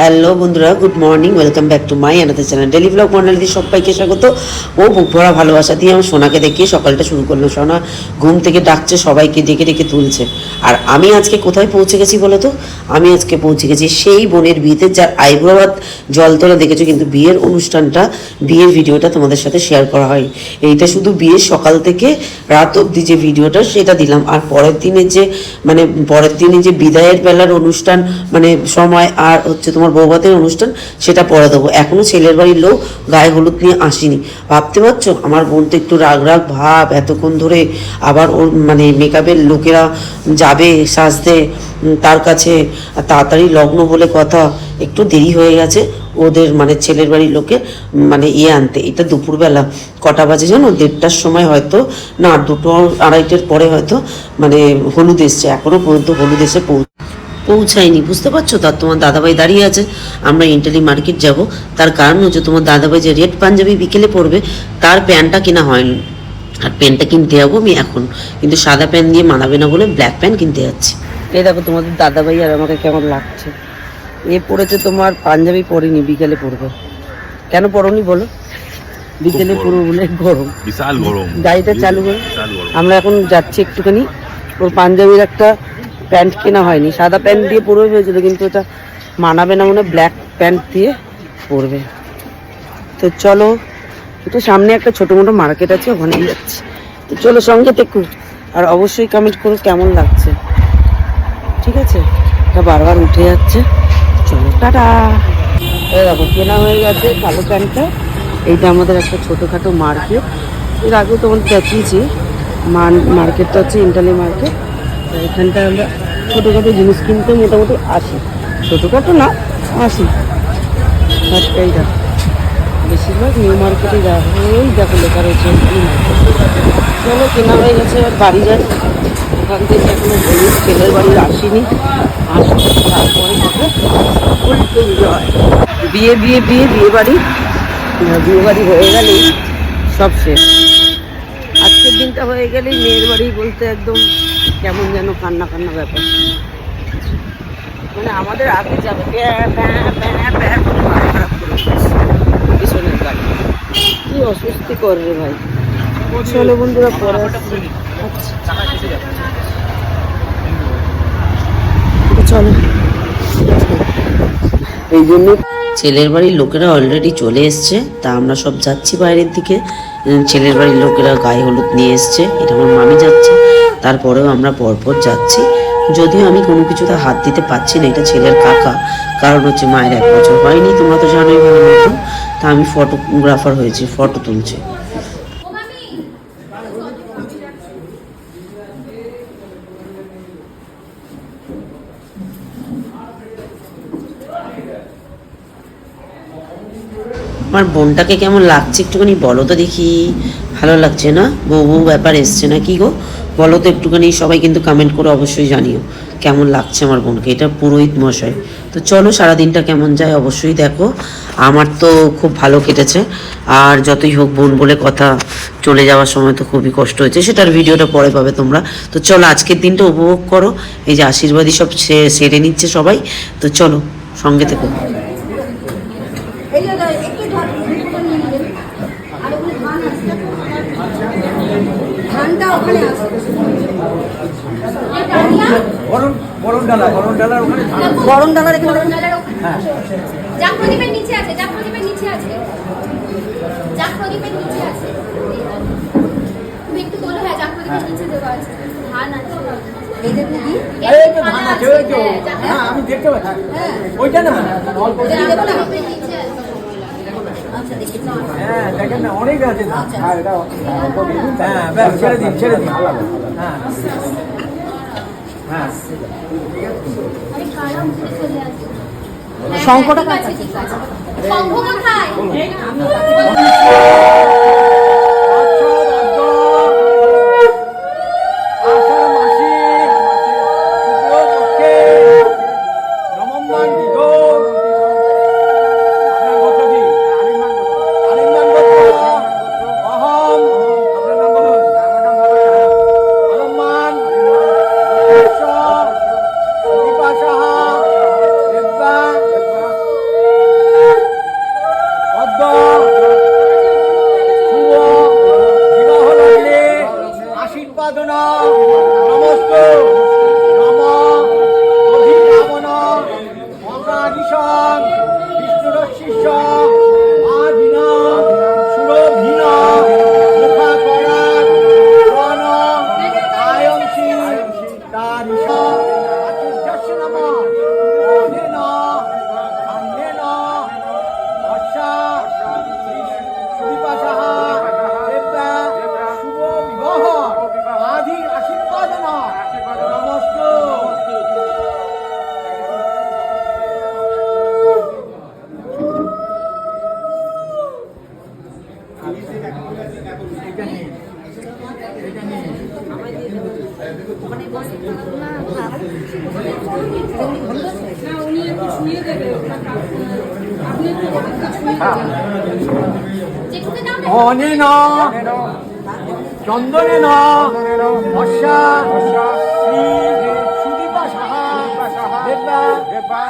Hello বন্ধুরা good morning welcome back to my আনাদের channel daily blog মন্ডলীতে সবাইকে স্বাগত। ও বুক ভরা ভালোবাসা দিয়ে আমার সোনাকে দেখিয়ে সকালটা শুরু করল। সোনা ঘুম থেকে ডাকছে, সবাইকে ডেকে ডেকে তুলছে। আর আমি আজকে কোথায় পৌঁছে গেছি বলো তো? আমি আজকে পৌঁছে গেছি সেই বোনের বিয়েতে, যার আইব্রোবাদ জল তোলা দেখেছ, কিন্তু বিয়ের অনুষ্ঠানটা, বিয়ের ভিডিওটা তোমাদের সাথে শেয়ার করা হয়। এইটা শুধু বিয়ের সকাল থেকে রাত অবধি যে ভিডিওটা, সেটা দিলাম। আর পরের দিনে যে মানে পরের দিনে যে বিদায়ের বেলার অনুষ্ঠান মানে সময় আর হচ্ছে তোমার বৌভাতের অনুষ্ঠান, সেটা পরে দেবো। এখনও ছেলের বাড়ির লোক গায়ে হলুদ নিয়ে আসেনি। ভাবতে পারছ? আমার বোন তো একটু রাগ রাগ ভাব, এতক্ষণ ধরে আবার ওর মানে মেকআপের লোকেরা যাবে সাজতে তার কাছে তাড়াতাড়ি লগ্ন বলে কথা, একটু দেরি হয়ে গেছে ওদের মানে ছেলের বাড়ির লোকে মানে ইয়ে আনতে। এটা দুপুরবেলা, কটা বাজে জানো? দেড়টার সময় হয়তো, না, দুটো আড়াইটের পরে হয়তো মানে হলুদ এসছে। এখনও পর্যন্ত হলুদ এসে পৌঁছ পৌঁছায়নি বুঝতে পারছ? তার তোমার দাদাভাই দাঁড়িয়ে আছে। আমরা ইন্টালি মার্কেট যাব। তার কারণ হচ্ছে তোমার দাদাভাই যে রেড পাঞ্জাবি বিকেলে পরবে তার প্যান্টটা কেনা হয়নি। আর প্যান্টটা কিনতে যাব আমি এখন। কিন্তু সাদা প্যান্ট দিয়ে মানাবে না বলে ব্ল্যাক প্যান্ট কিনতে যাচ্ছি। এই দেখো তোমাদের দাদাভাই আর আমাকে কেমন লাগছে। এ পড়েছে তোমার পাঞ্জাবি পরিনি বিকেলে পরবে। কেন পরনি বলো? বিকেলে পরবো বলে গরম। বিশাল গরম। গাড়িটা চালু করে। আমরা এখন যাচ্ছি একটুখানি। ওর পাঞ্জাবির একটা প্যান্ট কেনা হয়নি। সাদা প্যান্ট দিয়ে পরবে হয়েছিল, কিন্তু ওটা মানাবে না মনে ব্ল্যাক প্যান্ট দিয়ে পরবে। তো চলো একটু সামনে একটা ছোটো মোটো মার্কেট আছে, ওখানেই যাচ্ছি। তো চলো সঙ্গে দেখো আর অবশ্যই কমেন্ট করো কেমন লাগছে। ঠিক আছে? এটা বারবার উঠে যাচ্ছে। চলো, টাটা! দেখো, কেনা হয়ে গেছে কালো প্যান্টটা। এইটা আমাদের একটা ছোটোখাটো মার্কেট। এর আগেও তোমাদের দেখিয়েছি মার্কেটটা হচ্ছে ইন্টালি মার্কেট এখানটায় আমরা ছোটোখাটো জিনিস কিনতে মোটামুটি আসি। ছোটোখাটো না, আসি। এইটা বেশিরভাগ নিউ মার্কেটে যাওয়া ওই দেখো লেখা রয়েছে চলো, কেনা হয়ে গেছে, এবার বাড়ি যাই। ওখান থেকে এখনও বলি ছেলের বাড়ি আসিনি। আসব তারপরে উল্টো enjoy। বিয়ে বিয়ে বিয়ে বিয়ে বাড়ি। বিয়ে বাড়ি হয়ে গেলেই সব শেষ। আজকের দিনটা হয়ে গেলেই মেয়ের বাড়ি বলতে একদম কেমন যেন কান্না কান্না ব্যাপার মানে আমাদের আগে যাবে কি অস্বস্তি রে ভাই চলো বন্ধুরা পরে। আচ্ছা। চলো এই জন্য ছেলের বাড়ির লোকেরা অলরেডি চলে এসছে তা আমরা সব যাচ্ছি বাইরের দিকে ছেলের বাড়ির লোকেরা গায়ে হলুদ নিয়ে এসছে এটা আমার মামি যাচ্ছে তারপরেও আমরা পরপর যাচ্ছি। যদিও আমি কোনো কিছুতে হাত দিতে পারছি না, এটা ছেলের কাকা। কারণ হচ্ছে মায়ের এক বছর হয়নি, তোমরা তো জানোই ভালো মতো। তা আমি ফটোগ্রাফার হয়েছি ফটো তুলছি। আমার বোনটাকে কেমন লাগছে একটুখানি বলো তো দেখি। ভালো লাগছে না? বউ বউ ব্যাপার এসছে না কি গো? বলো তো একটুখানি, সবাই কিন্তু কমেন্ট করে অবশ্যই জানিও কেমন লাগছে আমার বোনকে। এটা পুরোহিত মশাই। তো চলো সারাদিনটা কেমন যায় অবশ্যই দেখো। আমার তো খুব ভালো কেটেছে। আর যতই হোক বোন বলে কথা, চলে যাওয়ার সময় তো খুবই কষ্ট হয়েছে। সেটার ভিডিওটা পরে পাবে তোমরা। তো চলো আজকের দিনটা উপভোগ করো। এই যে আশীর্বাদই সব সেরে নিচ্ছে সবাই। তো চলো, সঙ্গে থেকো। ধানটা ওখানে আছে। গরম ডালা ডালার ওখানে ধান গরম ডালা রেখে দেবেন প্রদীপের নিচে আছে যা প্রদীপের নিচে আছে। যা প্রদীপের নিচে আছে। তুমি একটু বলো হ্যাঁ যা প্রদীপের নিচে দেওয়া আছে। ধান আছে। এইটা কি আরে এই তো ধান আছে ওই তো হ্যাঁ আমি দেখতে পাচ্ছি। হ্যাঁ। ওইটা না অল্প এটা দেবো না। প্রদীপের নিচে আছে আচ্ছা দেখি। হ্যাঁ দেখেন না অনেক আছে। হ্যাঁ এটা হ্যাঁ ছেড়ে দিন ছেড়ে দিন। হ্যাঁ। হ্যাঁ। আরে কারা উঠে চলে আসে হ্যাঁ, শঙ্খটা ঠিক আছে ঠিক আছে শঙ্খ কোথায় না। বর্ষা শ্রী সুদীপা সাহা।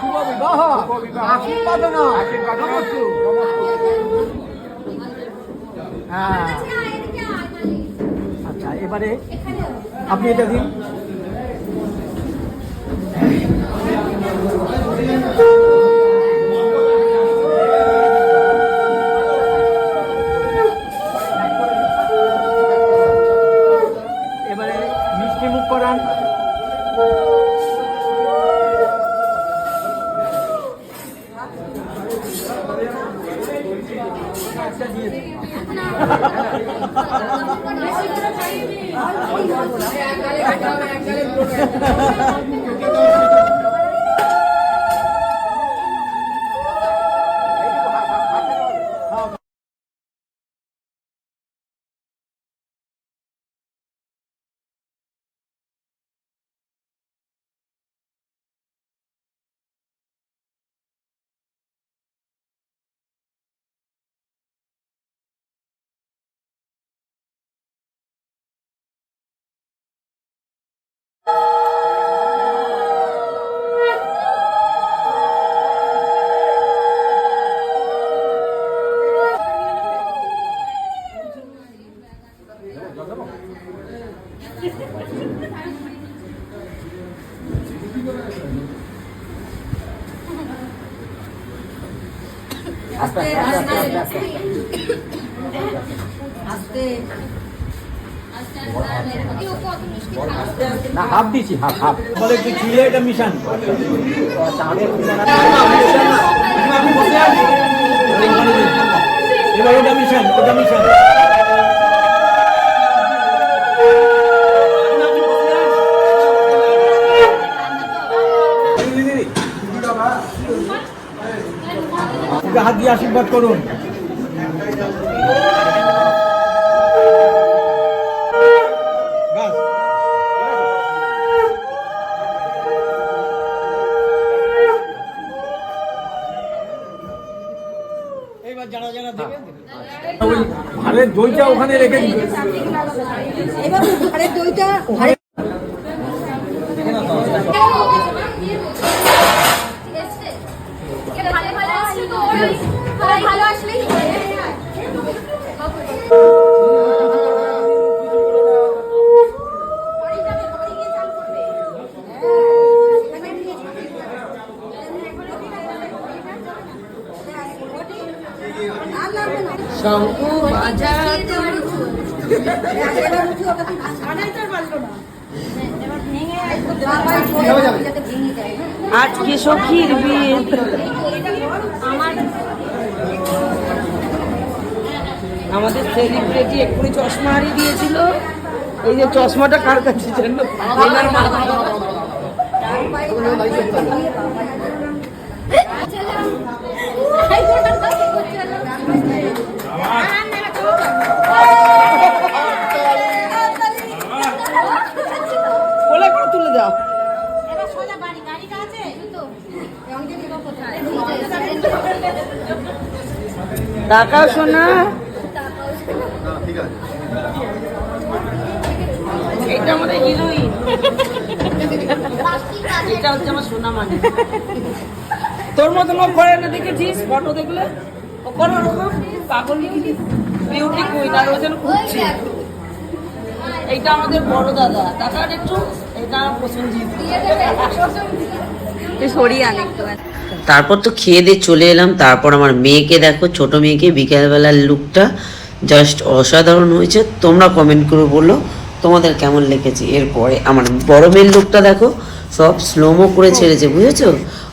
শুভ বিবাহ আশীর্বাদন নমস্তে হ্যাঁ। আচ্ছা আচ্ছা এবারে আপনি এটা দিন এবারে আস্তে আস্তে খাবে না হাফ দিছি হাফ হাফ। বলে এটা মিশন? এবার ওটা মিশন ওটা মিশান। হাত দিয়ে আশীর্বাদ করুন। ব্যাস এইবার যারা যারা দেবেন ওই ভারের দইটা ওখানে রেখে দিন। এবার ঘরের দইটা ঘরে ভালো ভালো আসলে তো ওরাই ভালো ভালো আসলেই আর লাগবে না শঙ্খ বাজা এবার উঠি ওটা তুই সাড়াইটার পারল না এবার ভেঙে বারবার জোরে যাতে ভেঙে যায় হ্যাঁ আজকে সখীর বিয়ে আমাদের সেলিব্রিটি এক্ষুনি চশমা হারিয়ে দিয়েছিল। এই যে চশমাটা কার কাছে জানো কোলে করে তুলে দাও। এবার সোজা বাড়ি আছে। তো অনেকে দেবো কোথায় টাকা শোনা এটা আমাদের হিরোইন এটা হচ্ছে আমার সোনা মানে তোর মতন ও করে না দেখেছিস? ফটো দেখলে? ও করে ওরকম পাগলি বিউটি কুইন আর ও যেন খুঁজছে এইটা আমাদের বড় দাদা। একটু এটা আমার প্রসেনজিৎ সরিয়ে আন একটু তারপর তো খেয়ে দিয়ে চলে এলাম। তারপর আমার মেয়েকে দেখো ছোট মেয়েকে বিকেলবেলার লুকটা জাস্ট অসাধারণ হয়েছে। তোমরা কমেন্ট করে বলল তোমাদের কেমন লেগেছে? এরপরে আমার বড় মেয়ের লুকটা দেখো, সব স্লোমো করে ছেড়েছে, বুঝেছ?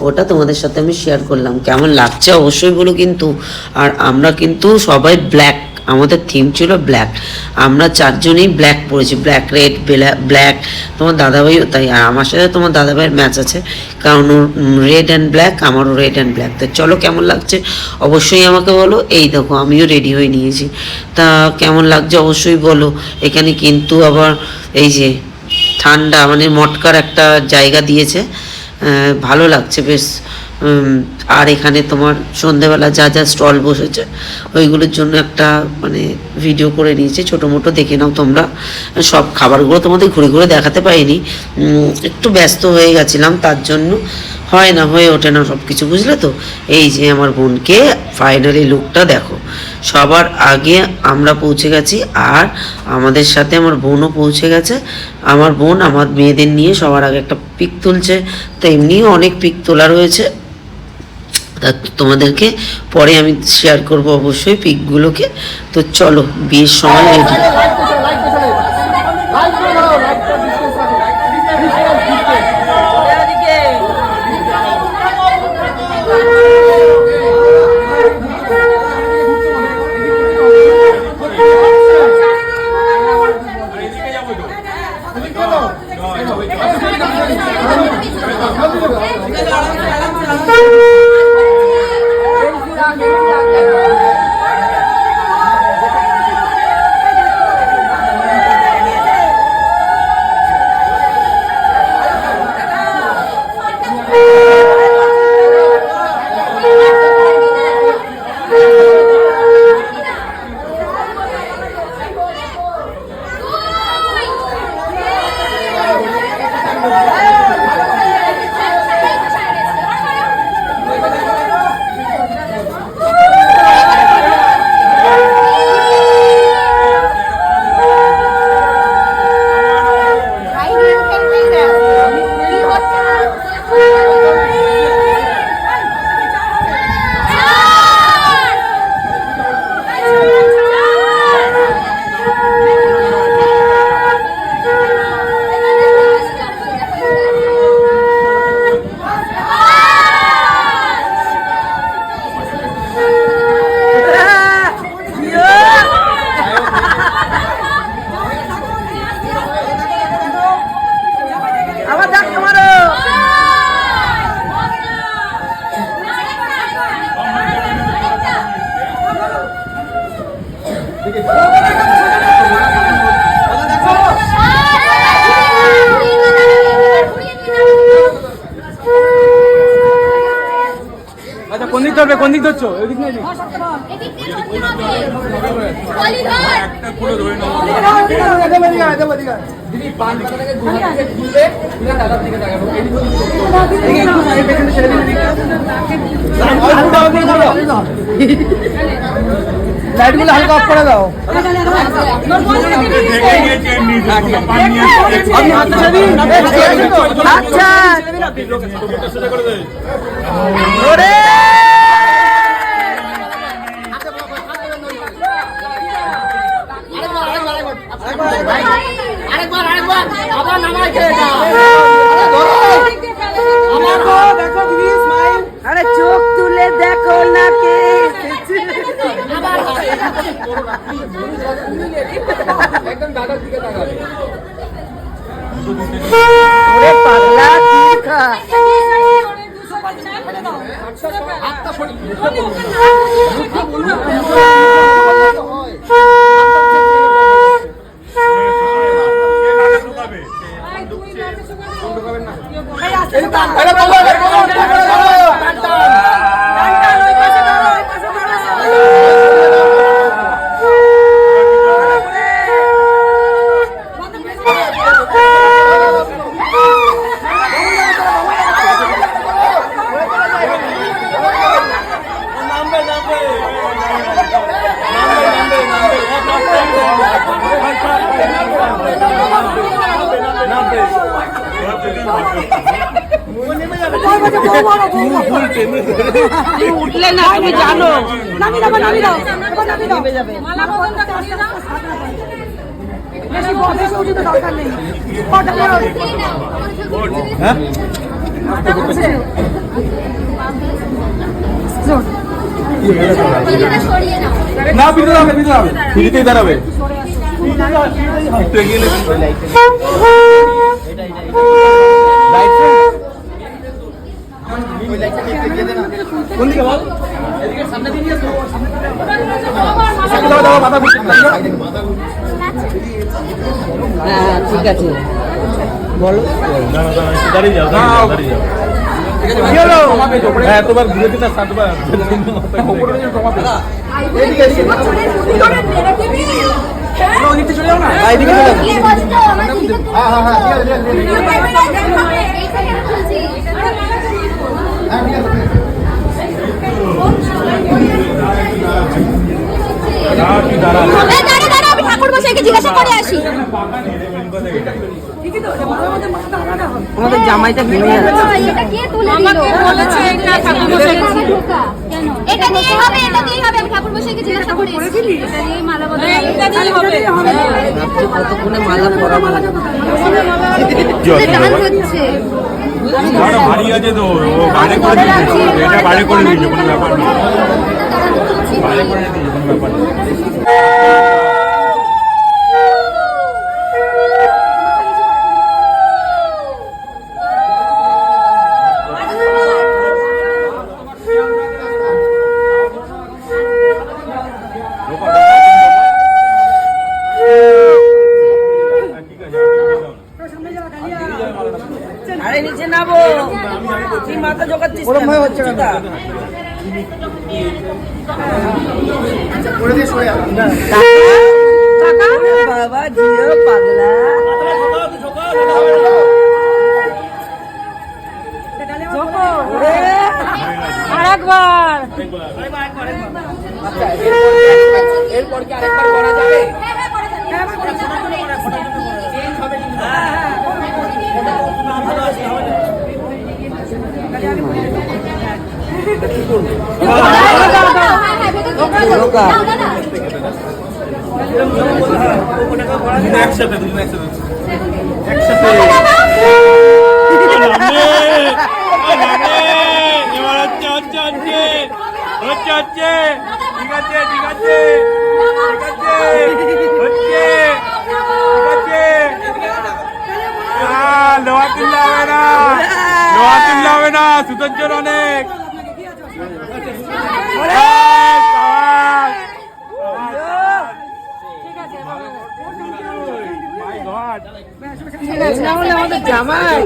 ওটা তোমাদের সাথে আমি শেয়ার করলাম। কেমন লাগছে অবশ্যই বলো কিন্তু। আর আমরা কিন্তু সবাই ব্ল্যাক আমাদের থিম ছিল ব্ল্যাক আমরা চারজনেই ব্ল্যাক পরেছি ব্ল্যাক রেড ব্ল্যাক তোমার দাদাভাইও তাই, আর আমার সাথে তোমার দাদাভাইয়ের ম্যাচ আছে, কারণ রেড অ্যান্ড ব্ল্যাক আমারও রেড অ্যান্ড ব্ল্যাক তো চলো কেমন লাগছে অবশ্যই আমাকে বলো। এই দেখো, আমিও রেডি হয়ে নিয়েছি। তা কেমন লাগছে অবশ্যই বলো। এখানে কিন্তু আবার এই যে ঠান্ডা মানে মটকার একটা জায়গা দিয়েছে। ভালো লাগছে, বেশ। আর এখানে তোমার সন্ধেবেলা যা যা স্টল বসেছে ওইগুলোর জন্য একটা মানে ভিডিও করে নিয়েছে। ছোটো মোটো দেখে নাও তোমরা। সব খাবারগুলো তোমাদের ঘুরে ঘুরে দেখাতে উম, একটু ব্যস্ত হয়ে গেছিলাম তার জন্য হয় না হয়ে ওঠে না সব কিছু বুঝলে তো? এই যে আমার বোনকে ফাইনালি লুকটা দেখো। সবার আগে আমরা পৌঁছে গেছি আর আমাদের সাথে আমার বোনও পৌঁছে গেছে। আমার বোন আমার মেয়েদের নিয়ে সবার আগে একটা পিক তুলছে। তো এমনিও অনেক পিক তোলা রয়েছে। তা তোমাদেরকে পরে আমি শেয়ার করব অবশ্যই পিকগুলোকে তো চলো বিয়ের সময় রেডি আচ্ছা কোন দিক ধরবে কোন দিক ধরছো না এদিক? আয়। দিদি পান পাতাটাকে ঘুরে দিকে দাদার দিকে তাকাবো এদিকে এদিকে একটু সাইড পেছনে ছেড়ে দিন দিকে লাইটগুলো হালকা অফ করে দাও। আচ্ছা আরেকবার আরেকবার আবার খেয়ে দাও আমার গো দেখো দিদি স্মাইল আরে চোখ তুলে দেখো না কে একদম দাদার দিকে তাকাবে। পাগলা খা হাতটা সরিয়ে আরে উঠলে না তুমি জানো নামি দাও নামি দাও নামি দাও মালা বদলটা করিয়ে দাও বেশি বেশি উঠে তো দরকার নেই কটা করো সেই নাও হ্যাঁ পলিটা সরিয়ে নাও না পিছনে দাঁড়াবে পিছনে দাঁড়াবে ফিরিতেই দাঁড়াবে একটু এগিয়ে এলে কোন দিকে বল এদিকে সামনে দিয়ে এসো দাও দাও মাথা ঘুরছে হ্যাঁ ঠিক আছে বলো? দাঁড়িয়ে যাও দাঁড়িয়ে যাও হ্যাঁ তোমার দিতে সাতবার উপরে দিয়ে জমা পেল ওদিকে চলে যাও না। আসি জামাইটা ভেঙে এটা কে তুলে দিল? বলেছে এটা ঠাকুর মশাই কেন এটা দিয়ে হবে এটা দিয়ে হবে ঠাকুর মশাইকে জিজ্ঞাসা করে। এটা দিয়ে মালা বদল এটা দিয়ে হবে। কতক্ষণে মালা পরাবো ডান হচ্ছে ভারী আছে তো ও বাইরে করে দিয়েছে এটা বাইরে করে দিয়েছে কোনো ব্যাপার না বাইরে করে দিয়েছে কোনো ব্যাপার না আরে নিচে নাবো তুই মাথা জোগাচ্ছিস ওরম ভাবে হচ্ছে না বাবা জিও পাগলা আরেকবার। এরপর কি আরেকবার করা যাবে? হ্যাঁ হ্যাঁ করে দেন ঢোকা। দুজনে একসাথে একসাথে হচ্ছে হচ্ছে ঠিক আছে ঠিক আছে ঠিক আছে হচ্ছে ঠিক হবে না লোহা তুললে হবে না সুতোর জোর অনেক এই, সাবাস। My God. আমাদের জামাই।